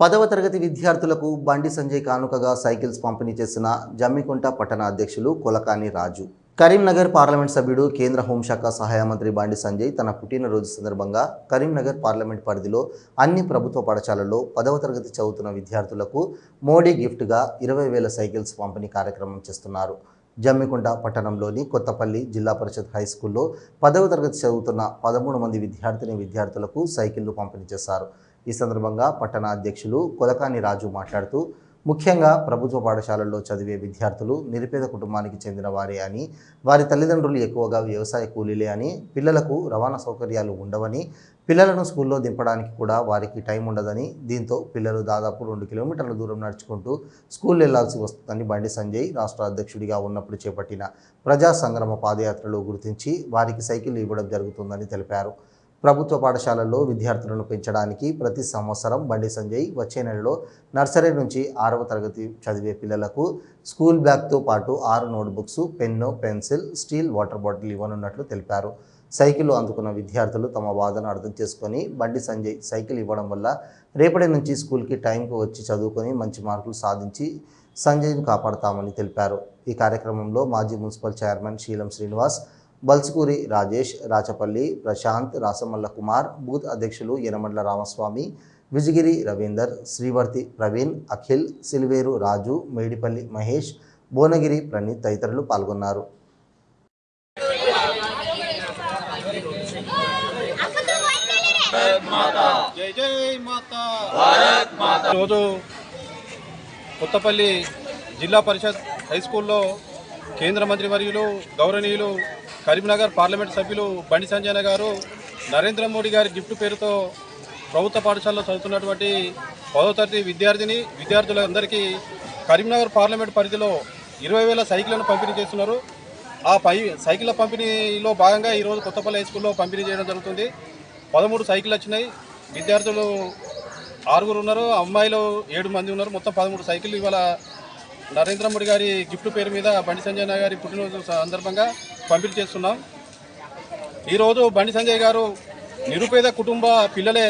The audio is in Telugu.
పదవ తరగతి విద్యార్థులకు బండి సంజయ్ కానుకగా సైకిల్స్ పంపిణీ చేసిన జమ్మికుంట పట్టణ అధ్యక్షులు కొలకాని రాజు. కరీంనగర్ పార్లమెంట్ సభ్యుడు కేంద్ర హోంశాఖ సహాయ మంత్రి బండి సంజయ్ తన పుట్టినరోజు సందర్భంగా కరీంనగర్ పార్లమెంట్ పరిధిలో అన్ని ప్రభుత్వ పాఠశాలల్లో పదవ తరగతి చదువుతున్న విద్యార్థులకు మోడీ గిఫ్ట్గా ఇరవై వేల సైకిల్స్ పంపిణీ కార్యక్రమం చేస్తున్నారు. జమ్మికుంట పట్టణంలోని కొత్తపల్లి జిల్లా పరిషత్ హై స్కూల్లో పదవ తరగతి చదువుతున్న పదమూడు మంది విద్యార్థిని విద్యార్థులకు సైకిళ్ళు పంపిణీ చేశారు. ఈ సందర్భంగా పట్టణ అధ్యక్షులు కొలకాని రాజు మాట్లాడుతూ ముఖ్యంగా ప్రభుత్వ పాఠశాలల్లో చదివే విద్యార్థులు నిరుపేద కుటుంబానికి చెందిన వారే అని వారి తల్లిదండ్రులు ఎక్కువగా వ్యవసాయ కూలీలే అని పిల్లలకు రవాణా సౌకర్యాలు ఉండవని పిల్లలను స్కూల్లో దింపడానికి కూడా వారికి టైం ఉండదని దీంతో పిల్లలు దాదాపు రెండు కిలోమీటర్ల దూరం నడుచుకుంటూ స్కూల్ వెళ్ళాల్సి వస్తుందని బండి సంజయ్ రాష్ట్ర అధ్యక్షుడిగా ఉన్నప్పుడు చేపట్టిన ప్రజా సంగ్రమ పాదయాత్రలో గుర్తించి వారికి సైకిల్ ఇవ్వడం జరుగుతుందని తెలిపారు. ప్రభుత్వ పాఠశాలల్లో విద్యార్థులను పెంచడానికి ప్రతి సంవత్సరం బండి సంజయ్ వచ్చే నెలలో నర్సరీ నుంచి ఆరవ తరగతి చదివే పిల్లలకు స్కూల్ బ్యాగ్తో పాటు ఆరు notebooks pen pencil steel water bottle ఇవ్వనున్నట్లు తెలిపారు. సైకిల్ అందుకున్న విద్యార్థులు తమ బాధను అర్థం చేసుకొని బండి సంజయ్ సైకిల్ ఇవ్వడం వల్ల రేపటి నుంచి స్కూల్కి టైంకు వచ్చి చదువుకొని మంచి మార్కులు సాధించి సంజయ్ను కాపాడతామని తెలిపారు. ఈ కార్యక్రమంలో మాజీ municipal chairman Seelam Srinivas Balsukuri Rajesh Rachapalli Prashanth Rasamalla Kumar booth అధ్యక్షులు యనమండ్ల రామస్వామి విజిగిరి రవీందర్ శ్రీవర్తి ప్రవీణ్ అఖిల్ సిల్వేరు రాజు మేడిపల్లి మహేష్ భువనగిరి ప్రణీత్ తదితరులు పాల్గొన్నారు. రోజు కొత్తపల్లి జిల్లా పరిషత్ హై స్కూల్లో కేంద్ర మంత్రి వర్యులు గౌరవనీయులు కరీంనగర్ పార్లమెంట్ సభ్యులు బండి సంజయన గారు నరేంద్ర మోడీ గారి గిఫ్ట్ పేరుతో ప్రభుత్వ పాఠశాలలో చదువుతున్నటువంటి పదో తరగతి విద్యార్థిని విద్యార్థులందరికీ కరీంనగర్ పార్లమెంట్ పరిధిలో ఇరవై వేల సైకిళ్ళను పంపిణీ చేస్తున్నారు. ఆ పై సైకిళ్ళ పంపిణీలో భాగంగా ఈరోజు కొత్తపల్లి హై స్కూల్లో పంపిణీ చేయడం జరుగుతుంది. పదమూడు సైకిళ్ళు వచ్చినాయి. విద్యార్థులు ఆరుగురు ఉన్నారు అమ్మాయిలు ఏడు మంది ఉన్నారు. మొత్తం పదమూడు సైకిళ్ళు ఇవాళ నరేంద్ర మోడీ గారి గిఫ్ట్ పేరు మీద బండి సంజయ్ గారి పుట్టినరోజు సందర్భంగా పంపిణీ చేస్తున్నాం. ఈరోజు బండి సంజయ్ గారు నిరుపేద కుటుంబ పిల్లలే